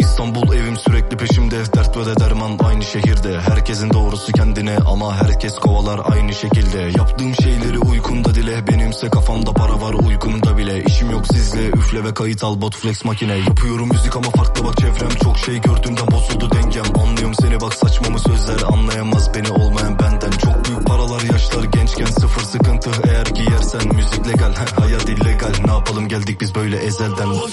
İstanbul evim sürekli peşimde Dert ve de derman aynı şehirde. Herkesin doğrusu kendine ama herkes kovalar aynı şekilde. Yaptığım şeyleri uykumda dile Benimse kafamda para var uykumda bile. İşim yok sizle üfle ve kayıt al Botuflex makine. Yapıyorum müzik ama farklı bak çevrem. Çok şey gördüğümden bozuldu dengem. Anlıyorum seni bak saçma mı sözler. Anlayamaz beni olmayan benden. Çok büyük paralar yaşlar. Gençken sıfır yersen müzik legal Hayat illegal. Ne yapalım geldik biz böyle ezelden. Alo,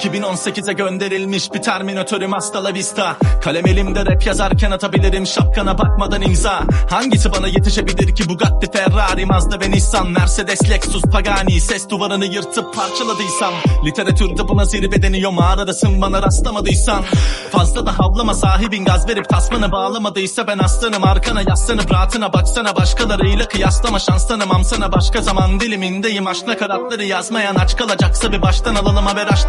2018'e gönderilmiş bir terminatörüm hasta la vista. Kalem elimde rap yazarken atabilirim şapkana bakmadan imza. Hangisi bana yetişebilir ki? Bugatti, Ferrari, Mazda ve Nissan. Mercedes, Lexus, Pagani ses duvarını yırtıp parçaladıysam. Literatürde buna zirve deniyor mağaradasın bana rastlamadıysan Fazla da havlama sahibin gaz verip tasmanı bağlamadıysa ben aslanım. Arkana yaslanıp rahatına baksana başkalarıyla kıyaslama şans tanımam başka zaman dilimindeyim aşk nakaratları yazmayan aç kalacaksa bir baştan alalım haber aşk